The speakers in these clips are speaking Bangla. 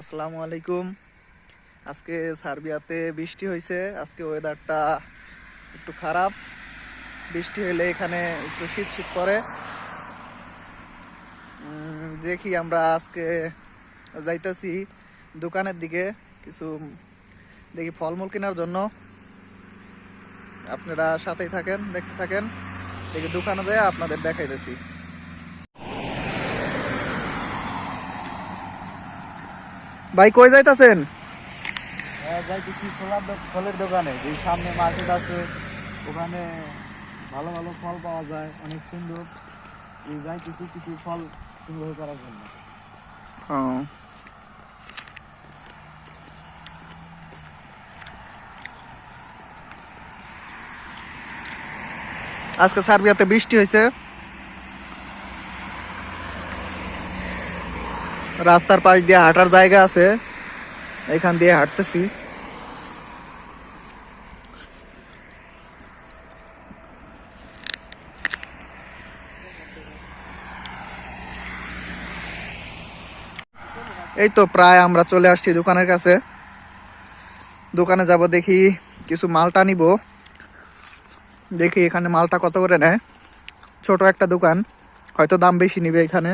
আসসালামু আলাইকুম। আজকে সার্বিয়াতে বৃষ্টি হয়েছে আজকে ওয়েদারটা একটু খারাপ। বৃষ্টি হলে এখানে একটু শীত শীত করে। দেখি আমরা আজকে যাইতেছি দোকানের দিকে, কিছু দেখি ফলমূল কেনার জন্য। আপনারা সাথেই থাকেন, দেখতে থাকেন। দেখি দোকানে যায় আপনাদের দেখাইতেছি। ভাই কই যাইতাছেন? হ্যাঁ যাইতেছি ফলের দোকানে যে সামনে মার্কেট আছে ওখানে ভালো ভালো ফল পাওয়া যায় অনেক সুন্দর। এই যাইতেছি কিছু ফল সংগ্রহ করার জন্য। আজকে সার্বিয়াতে বৃষ্টি হয়েছে রাস্তার পাশ দিয়ে হাঁটার জায়গা আছে। এখান দিয়ে হাঁটতেছি। এই তো প্রায় আমরা চলে আসছি দোকানের কাছে। দোকানে যাব দেখি কিছু মালটা নিব। দেখি এখানে মালটা কত করে নেয়। ছোট একটা দোকান, হয়তো দাম বেশি নিবে এখানে।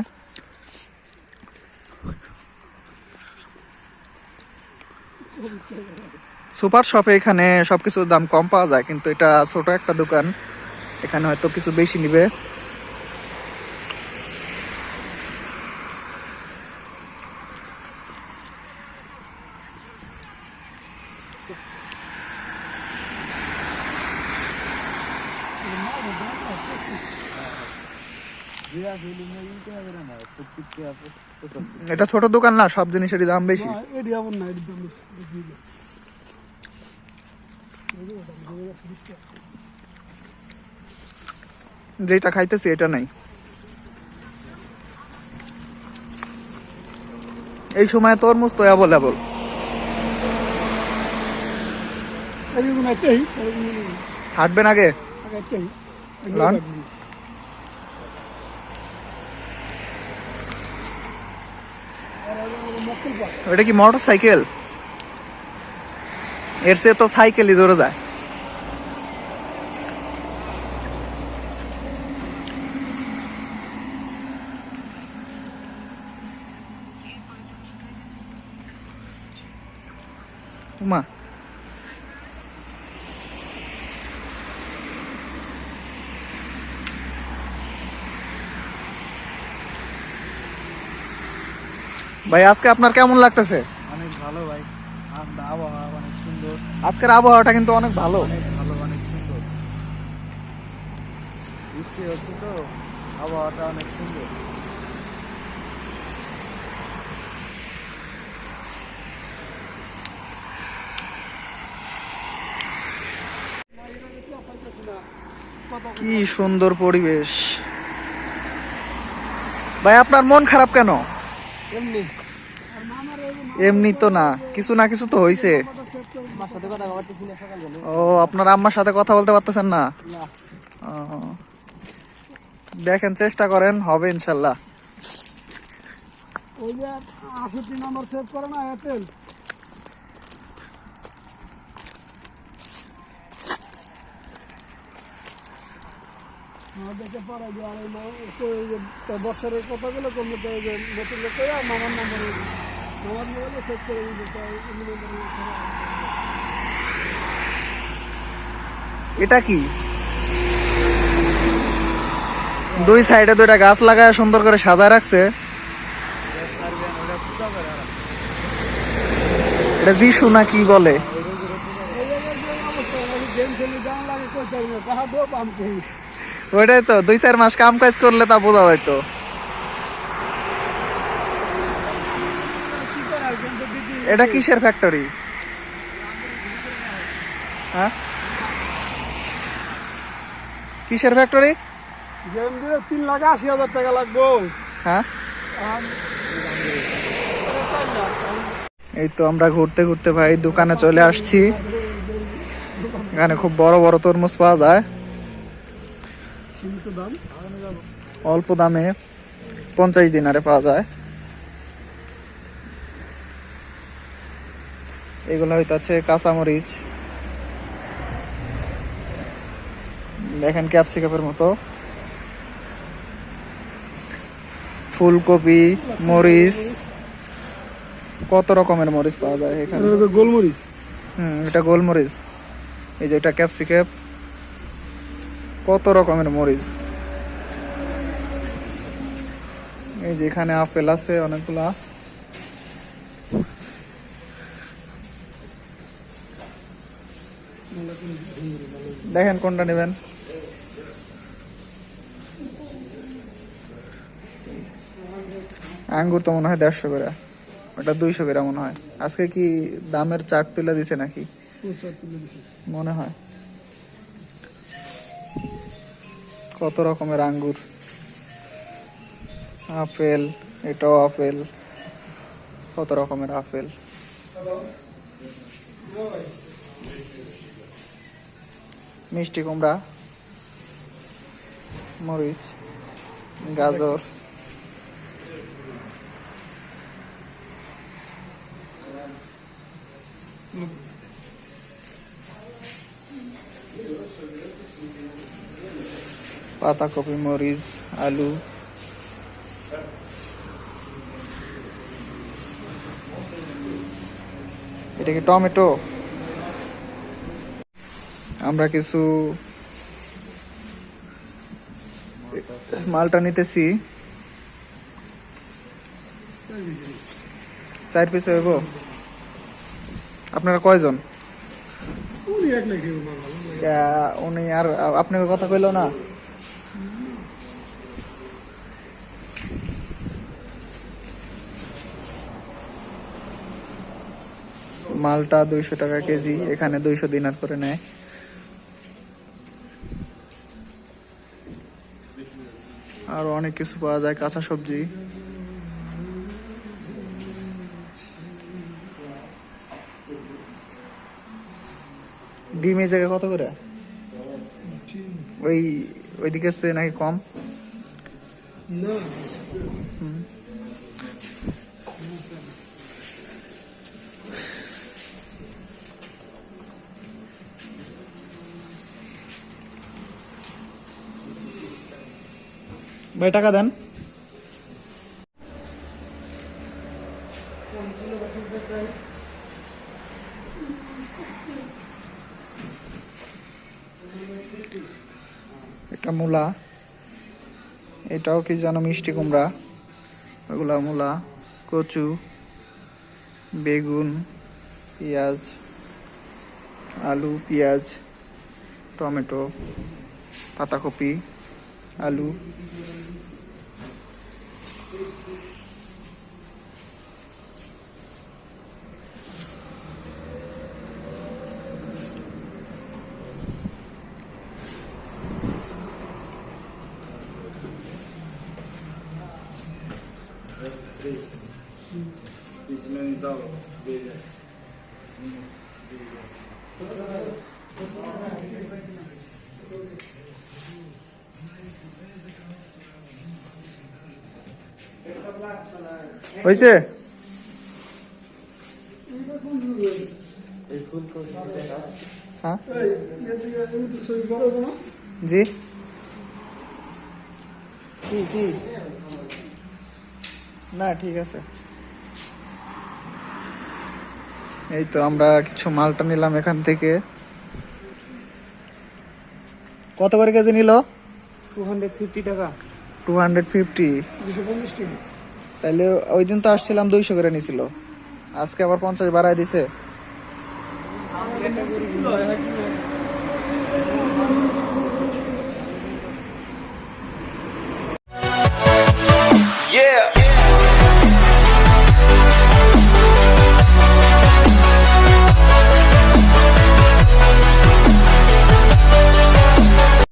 সুপার শপে এখানে সবকিছুর দাম কম পাওয়া যায়, কিন্তু এটা ছোট একটা দোকান। এখানে হয়তো কিছু বেশি নিবে। ফিলিং এর ইতে হবে না প্রত্যেকটা আছে। প্রত্যেকটা। এটা ছোট দোকান না সব জিনিসেরই দাম বেশি। যেটা খাইতেছি এটা নাই। এই সময় তরমুজ তো অ্যাভেলেবল হাঁটবেন আগে? আগে লন? ওটা কি মোটর সাইকেল এর সে তো সাইকেলই জোরে যায়। মা ভাই আজকে আপনার কেমন লাগতেছে? অনেক ভালো ভাই। আবহাওয়া অনেক সুন্দর। আজকের আবহাওয়াটা কিন্তু অনেক ভালো। ভালো অনেক সুন্দর। বৃষ্টি হচ্ছে তো আবহাওয়াটা অনেক সুন্দর। কি সুন্দর পরিবেশ। ভাই আপনার মন খারাপ কেন? এমনি। এমনি তো না কিছু না কিছু তো হইছে। আমার সাথে কথা বলতেছি না সকাল বেলা ও আপনার আম্মার সাথে কথা বলতে পারতেছেন না? না দেখেন চেষ্টা করেন হবে ইনশাল্লাহ। ওই যে আষট্টি নম্বর সেভ করে না এয়ারটেল আর বছরের কথাগুলো কমলে যে নতুন লোক মামার নাম্বারে মামার সেভ করে দিতে নাম্বারে এটা কি? দুই সাইডে দুইটা গাছ লাগায় সুন্দর করে সাজায় রাখছে। এটা যিশু না কি বলে? ওইটাই তো, দুই চার মাস কাম কাজ করলে তা বোঝা গেম তো এটা কিসের ফ্যাক্টরি হ্যাঁ? কিসের ফ্যাক্টরি তিন লাখ আশি হাজার টাকা লাগবো হ্যাঁ। এই তো আমরা ঘুরতে ঘুরতে ভাই দোকানে চলে আসছি। এখানে খুব বড় বড় তরমুজ পাওয়া যায়। সীমিত দাম? অল্প দামে পঞ্চাশ দিনারে পাওয়া যায়। এগুলো হয়তো আছে কাঁচামরিচ। দেখেন ক্যাপসিকাপের মতো। ফুলকপি মরিচ। কত রকমের মরিচ পাওয়া যায় এখানে? গোলমরিচ। হুম এটা গোলমরিচ। এই যে এটা ক্যাপসিকাপ কত রকমের মরিচ। এই যে এখানে আপেল আছে অনেকগুলা। দেখেন কোনটা নেবেন। আঙ্গুর তো মনে হয় দেড়শো করে। ওটা দুইশো করে মনে হয়। আজকে কি দামের চাট তুলে দিছে নাকি? মনে হয়। কত রকমের আঙ্গুর। আপেল এটাও আপেল কত রকমের আপেল। মিষ্টি কুমড়া মরিচ গাজর। পাতাকপি মরিচ আলু। এটা কি টমেটো? আমরা কিছু মালটা নিতেছি। চার পিস হইব? আপনারা কয়জন? উনি আর আপনাকে কথা কইলো না? মালটা দুইশো টাকা কেজি, এখানে দুইশো দিনার করে নেয়। আরও অনেক কিছু পাওয়া যায়, কাঁচা সবজি। ডিম এই জায়গায় কত করে? ওই, ওইদিকে নাকি কম? না। ভাই, টাকা দেন। এটা মূলা। এটাও কি যেন মিষ্টি কুমড়া? ওগুলা মূলা, কচু, বেগুন, পেঁয়াজ, আলু, পেঁয়াজ, টমেটো, পাতাকপি। আলু হয়েছে এই ফুলকপি হ্যাঁ এই, ইয়ে করব না? জি। কি কি না ঠিক আছে। এই তো আমরা কিছু মালটা নিলাম এখান থেকে। কত করে কেজি নিল? 250 টাকা। Two hundred fifty. দুশো পঞ্চাশ টাকা। তাহলে ওই দিন তো আসছিলাম দুইশো করে নিছিল। আজকে আবার পঞ্চাশ বাড়ায় দিছে।